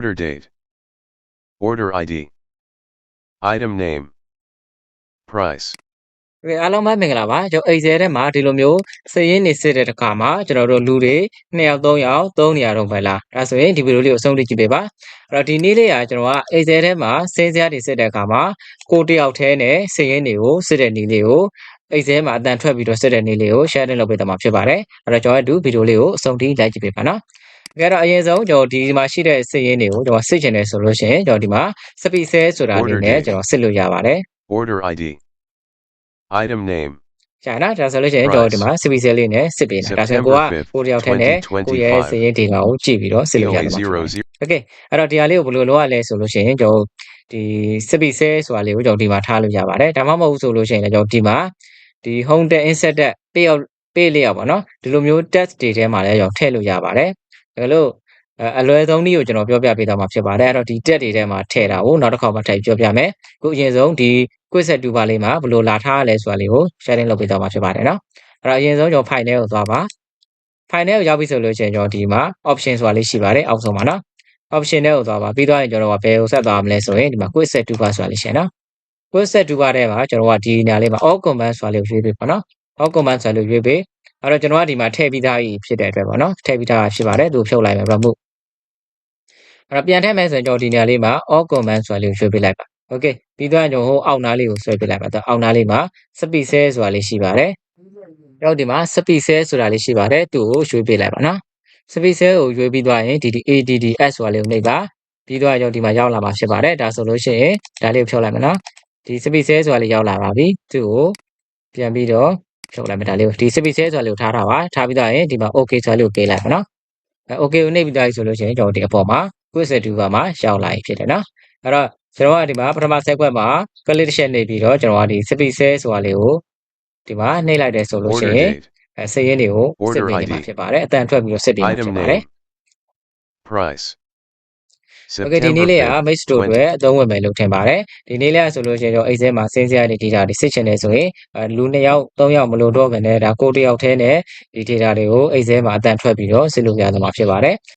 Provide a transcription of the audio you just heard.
Order date. Order ID. Item name. Price. ဒီအားလုံးပဲမင်္ဂလာပါကျွန်တော်အိတ်ဆဲထဲမှာဒီလိုမျိုးစည်ရင်းနေစစ်တဲ့တခါမှာကျွန်တော်တို့လူတွေ2ယောက်3ယောက်3နေရာတော့ပဲလားဒါဆိုရင်ဒီဗီဒီယိုလေးကိုအဆုံးထိကြည့်ပေးပါအဲ့တော့ဒီနေ့လေးကကျွန်တော်ကအိတ်ဆဲထဲမှာစင်းစရာတွေစစ်တဲ့အခါမှာကိုတယောက်ထဲနဲ့စည်ရင်းတွေကိုစစ်တဲ့နေလေးကိုအိတ်ဆဲမှာအတန်ထွက်ပြီးတော့စစ်တဲ့နေလေးကို share လုပ်ပေးသွားမှာဖြစ်ပါတယ်အဲ့တော့ကျွန်တော်ရဲ့ဒီဗီဒီယိုလေးကိုအဆုံးထိလိုက်ကြည့်ပေးပါနော် ကြတော့အရင်ဆုံးကျွန်တော်ဒီမှာရှိတဲ့စည်ရင်းတွေကိုကျွန်တော်စစ်ချင်တယ်ဆိုလို့ရှိရင်ကျွန်တော်ဒီမှာ special ဆိုတာလေးနဲ့ကျွန်တော်စစ်လို့ရပါတယ် Order ID. Item name. ရှာနော်ဒါဆိုလို့ရှိရင်ကျွန်တော်ဒီမှာ CPC လေးနဲ့စစ်ပေးတာဒါဆိုရင်ကိုကကိုတယောက်ထဲနဲ့ကိုရဲ့စည်ရင်းဒေတာကိုကြည့်ပြီးတော့စစ်လို့ရ POA မှာဖြစ်ပါတယ် 00. Okay အဲ့တော့ဒီဟာလေးကိုဘယ်လိုလုပ်ရလဲဆိုလို့ရှိရင်ကျွန်တော်ဒီ CPC ဆိုတာလေးကိုကျွန်တော်ဒီမှာထားလို့ရပါတယ်ဒါမှမဟုတ်ဆိုလို့ရှိရင်လည်းကျွန်တော်ဒီမှာဒီ home tab insert tab ပေးအောင်ပေးလေးရပါတော့ဒီလိုမျိုး text တွေထဲမှာလည်းကျွန်တော်ထည့်လို့ရပါတယ် ဒါလို့အလွယ်ဆုံးနည်းကိုကျွန်တော်ပြောပြပေးသွားမှာဖြစ်ပါတယ်အဲ့တော့ဒီ text တွေထဲမှာထည့်တာကိုနောက်တစ်ခါမှထည့်ပြောပြမယ်ခုအရင်ဆုံးဒီ quiz set 2ပါလေးမှာဘယ်လိုလာထားရလဲဆိုတာလေးကို sharing လုပ်ပေးသွားမှာဖြစ်ပါတယ်နော်အဲ့တော့အရင်ဆုံးကျွန်တော် file ထဲကိုသွားပါ file ထဲကိုရောက်ပြီဆိုလို့ရှိရင်ကျွန်တော်ဒီမှာ option ဆိုတာလေးရှိပါတယ်အောက်ဆုံးမှာနော် option ထဲကိုသွားပါပြီးသွားရင်ကျွန်တော်ကဘယ်ကိုဆက်သွားမလဲဆိုရင်ဒီမှာ quiz set 2ပါဆိုတာလေးရှိရနော် quiz set 2ပါထဲမှာကျွန်တော်ကဒီညာလေးမှာ all command ဆိုတာလေးကိုရွေးပေးပါနော် all command ဆိုတာလေးကိုရွေးပေး အဲ့တော့ကျွန်တော်ကဒီမှာထည့်ပြီးသားကြီးဖြစ်တဲ့အတွက်ပေါ့နော်ထည့်ပြီးသားဖြစ်ပါတယ်သူဖြုတ်လိုက်မယ်ဘာမို့အဲ့တော့ပြန်ထည့်မယ်ဆိုရင်ကျွန်တော်ဒီညာလေးမှာ all command ဆိုတာလေးကိုရွေးပေးလိုက်ပါ okay ပြီးသွားရင်ကျွန်တော်ဟိုအောက်နားလေးကိုဆွဲပေးလိုက်ပါတော့အောက်နားလေးမှာ speed cell ဆိုတာလေးရှိပါတယ်နောက်ဒီမှာ speed cell ဆိုတာလေးရှိပါတယ်သူ့ကိုရွေးပေးလိုက်ပါနော် speed cell ကိုရွေးပြီးသွားရင်ဒီဒီ ADDS ဆိုတာလေးကိုနှိပ်ပါပြီးသွားရင်ကျွန်တော်ဒီမှာရောက်လာမှာဖြစ်ပါတယ်ဒါဆိုလို့ရှိရင်ဒါလေးကိုဖြုတ်လိုက်မယ်နော်ဒီ speed cell ဆိုတာလေးရောက်လာပါပြီသူ့ကိုပြန်ပြီးတော့ ဖြုတ်လိုက်မယ်ဒါလေးကိုဒီ speed cell ဆိုတာလေးကိုထားထားပါထားပြီးသွားရင်ဒီမှာ okay ဆိုတာလေးကိုပေးလိုက်ပါနော်အဲ okay ကိုနှိပ်ပြီးသွားပြီဆိုလို့ရှိရင်ကျွန်တော်ဒီအပေါ်မှာ quiz 2ပါမှာရောက်လာပြီဖြစ်တယ်နော်အဲ့တော့ကျွန်တော်ကဒီမှာပထမဆက်ကွက်မှာ click တစ်ချက်နေပြီးတော့ကျွန်တော်ကဒီ speed cell ဆိုတာလေးကိုဒီမှာနှိပ်လိုက်တယ်ဆိုလို့ရှိ Order ရင် date. အဲစည်ရင်းတွေကို Order စစ်ပေးနေမှာ ID ဖြစ်ပါတယ်အတန်ထွက်ပြီးတော့စစ်ပေးမှာ Item ဖြစ်ပါတယ် name. Price. ။ Okay ဒီနေ့လေးက mate store တွေအသုံးဝင်မယ်လို့ထင်ပါတယ်။ဒီနေ့လေးဆိုလို့ရှိရင်တော့ Excel မှာစင်းစရာတွေ data တွေစစ်ချင်တယ်ဆိုရင်လူနှစ်ယောက်သုံးယောက်မလိုတော့ဘဲနဲ့ဒါကိုတစ်ယောက်တည်းနဲ့ဒီ data တွေကို Excel မှာအတန်ထွက်ပြီးတော့စစ်လို့ရသမှာဖြစ်ပါတယ်။